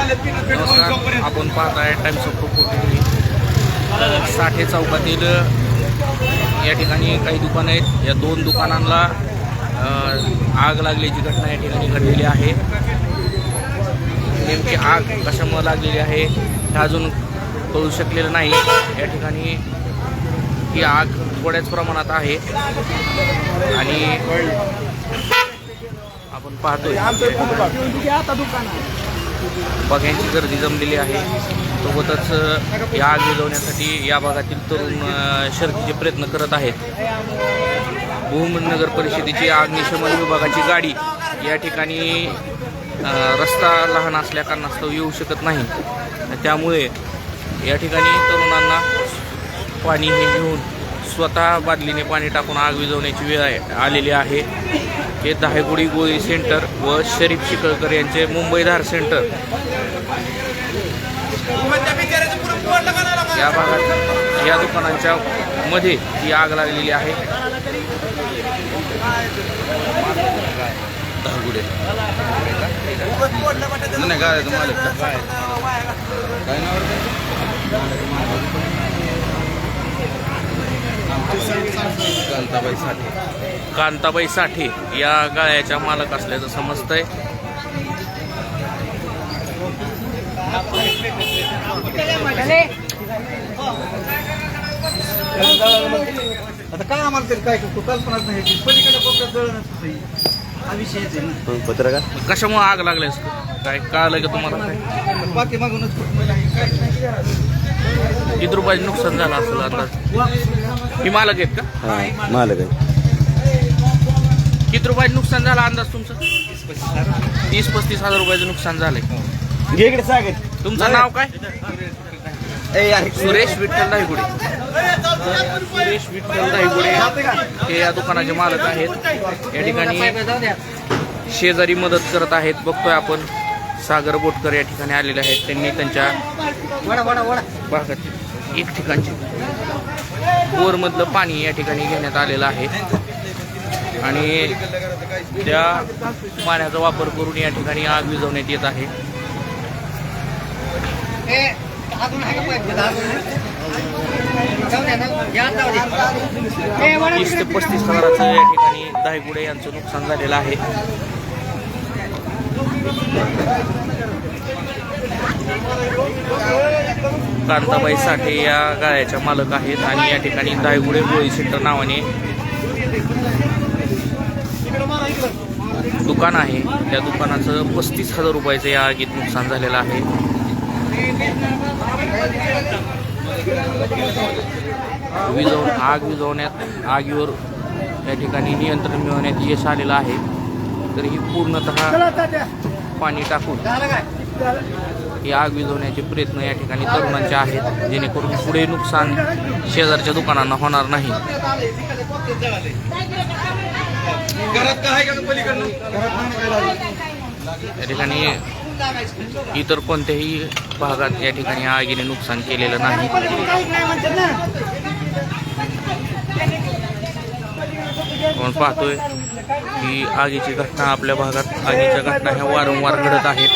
नमस्कार. आपण पाहताय टाइम्स ऑफ प्रोपोर्टी साठे चौकातील या ठिकाणी काही दुकानं आहेत. या दोन दुकानांना आग लागल्याची घटना या ठिकाणी घडलेली आहे. नेमकी आग कशामुळे लागलेली आहे हे अजून कळू शकलेलं नाही. या ठिकाणी ही आग थोड्याच प्रमाणात आहे. आणि आपण पाहतोय. बघ्यांची गर्दी जमलेली आहे. सोबतच या आग विजवण्यासाठी या भागातील तरुण शर्तीचे प्रयत्न करत आहेत. भूमनगर परिषदेची अग्निशमन विभागाची गाडी या ठिकाणी रस्ता लहान असल्या कारणास्तव येऊ शकत नाही. त्यामुळे या ठिकाणी तरुणांना पाणी हे घेऊन स्वतः बादलीने पाणी टाकून आग विझवण्याची वेळ आहे आलेली आहे. हे दहागुडी गोळी सेंटर व शरीफ शिकळकर यांचे मुंबई धार सेंटर. या भागात या दुकानांच्या मध्ये ही आग लागलेली आहे. दहागुडे. नाही काय तुम्हाला काय कांताबाई साठे. कांताबाई साठे या गाळ्याच्या मालक असल्याचं समजतंय. आता काय आम्हाला तरी काय करतो? कल्पनाच नाही याची. पलीकडे कोपऱ्यात जळणच होतं. हा विषयच आहे ना. पत्रकार? कशामुळे आग लागली असतं? काय कळालं का तुम्हाला? काय किती रुपयाचं नुकसान झालं असेल अंदाज? ही मालक आहेत का? हा मालक आहे किती रुपयाचं नुकसान झालं अंदाज तुमचं? तीस पस्तीस हजार रुपयाचं नुकसान झालंय. घे इकडे सांगत तुमचं नाव काय? ए यार सुरेश विठ्ठल दायगुडे. सुरेश विठ्ठल दायगुडे हे या दुकानाचे मालक आहेत. या ठिकाणी शेजारी मदत करत आहेत. बघतोय आपण. सागर बोटकर या ठिकाणी आलेले आहेत. त्यांनी त्यांच्या वडा वडा वडा. भागात एक ठिकाणचे बोरमधलं पाणी या ठिकाणी घेण्यात आलेलं आहे. आणि त्या पाण्याचा वापर करून या ठिकाणी आग विझवण्यात येत आहे. तीस ते पस्तीस हजाराचं या ठिकाणी दायगुडे यांचं नुकसान झालेलं आहे. कांताबाई साठे या गाळ्याच्या मालक आहेत आणि या ठिकाणी दायगुडे गोळी सेंटर नावाने दुकान आहे. त्या दुकानाचं पस्तीस हजार रुपयाचं या आगीत नुकसान झालेलं आहे. विझवून आग विझवण्यात आगीवर या ठिकाणी नियंत्रण मिळवण्यात यश आलेलं आहे. तर ही पूर्णतः पाणी टाकून ही आग विझवण्याचे प्रयत्न या ठिकाणी तरुणांचे आहेत जेणेकरून पुढे नुकसान शेजारच्या दुकानांना होणार नाही. या ठिकाणी इतर कोणत्याही भागात या ठिकाणी आगीने नुकसान केलेलं नाही. आपण पाहतोय? ही आगीची घटना आपल्या भागात आगीच्या घटना ह्या वारंवार घडत आहेत.